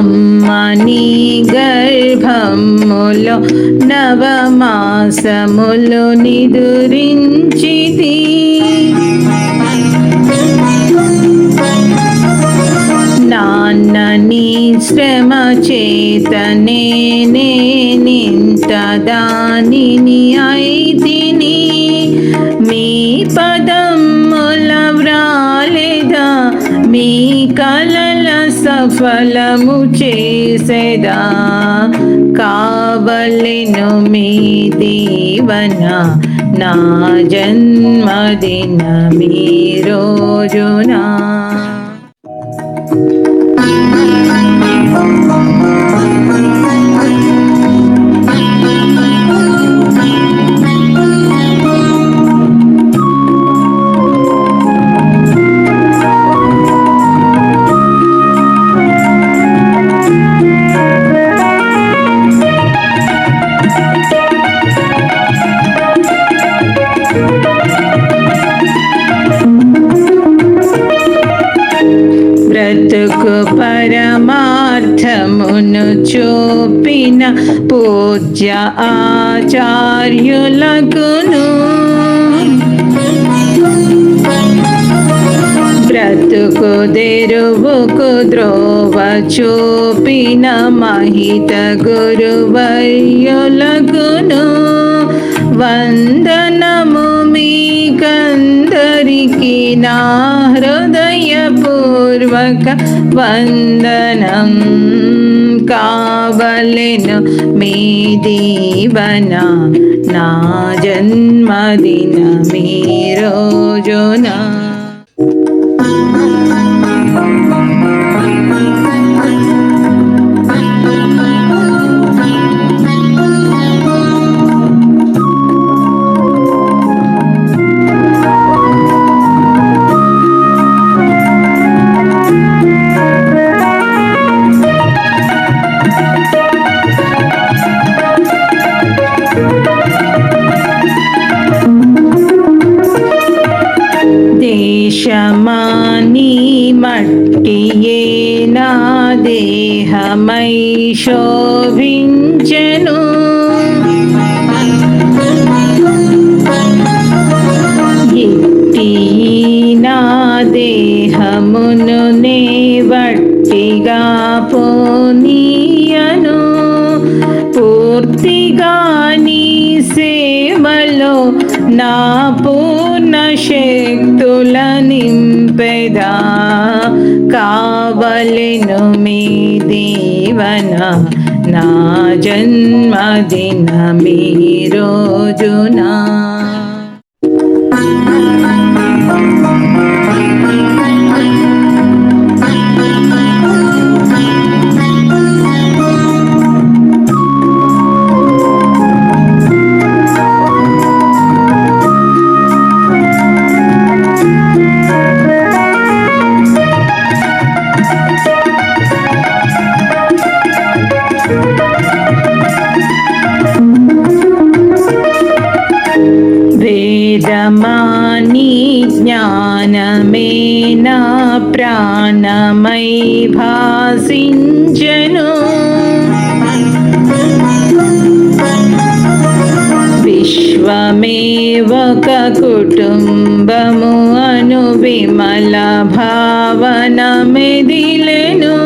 అమ్మని గర్భములో నవమాసములు నిదురించిది నాన్నని శ్రమ చేతనే నేనింత దానిని అయితిని మీ పదముల వ్రాలేదా మీ కల సఫలము చేసేదా? కావలెను మీ దీవన. నా జన్మదిన మీ రోజునా. గోపిన పూజ్య ఆచార్యులకును. బ్రతుకు తెరువుకు ద్రోవ చూపిన మహిత గురువర్యులకును వందనము మీకందరికి నా హృదయపూర్వక వందనం. కావలెను మీ దీవన నా జన్మదిన మీ రోజునా. దేహమై శోభించను నా దేహమును నే వట్టిగా పోనీయను. పూర్తిగా నీ సేవలో నా పూర్ణ శక్తుల నింపెదా. కావలెను మీ దీవన. నా జన్మదిన మీ రోజునా. వేదమాని జ్ఞానమేనా ప్రాణమై భాసించను. విశ్వమే కుటుంబము అను విమల భావన మెదిలెను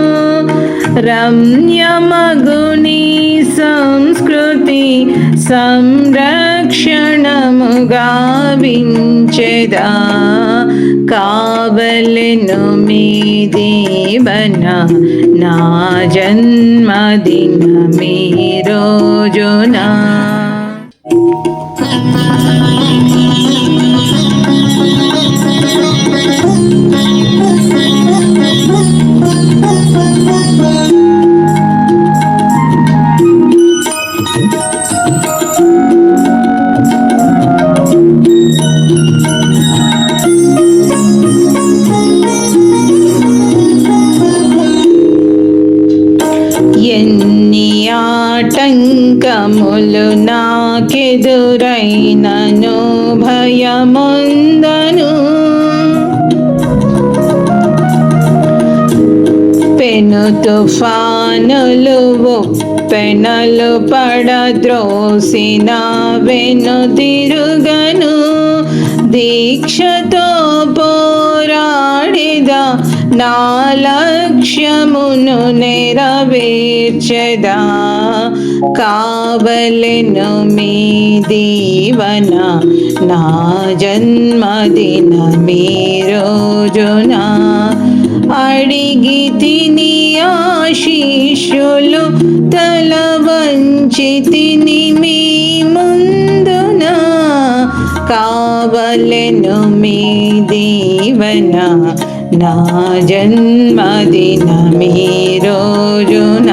రమ్యమగుని నీ సంరక్షణముగా వించెదా కావలెను మీ దీవన నా జన్మదిన మీ రోజునా. నాకెదురైనను భయముందను పెను తుఫానులు పెనలు పడద్రోసిన వెను తిరుగను దీక్షతో పోరాడిద నా లక్ష్యమును నెరవేర్చెదా? కావలెను మీ దీవన నా జన్మదిన మీ రోజున. అడిగి తిని ఆశీషులు తల వంచి తిని మీ ముందున. కావలెను మీ దీవన నా జన్మదిన మీ రోజున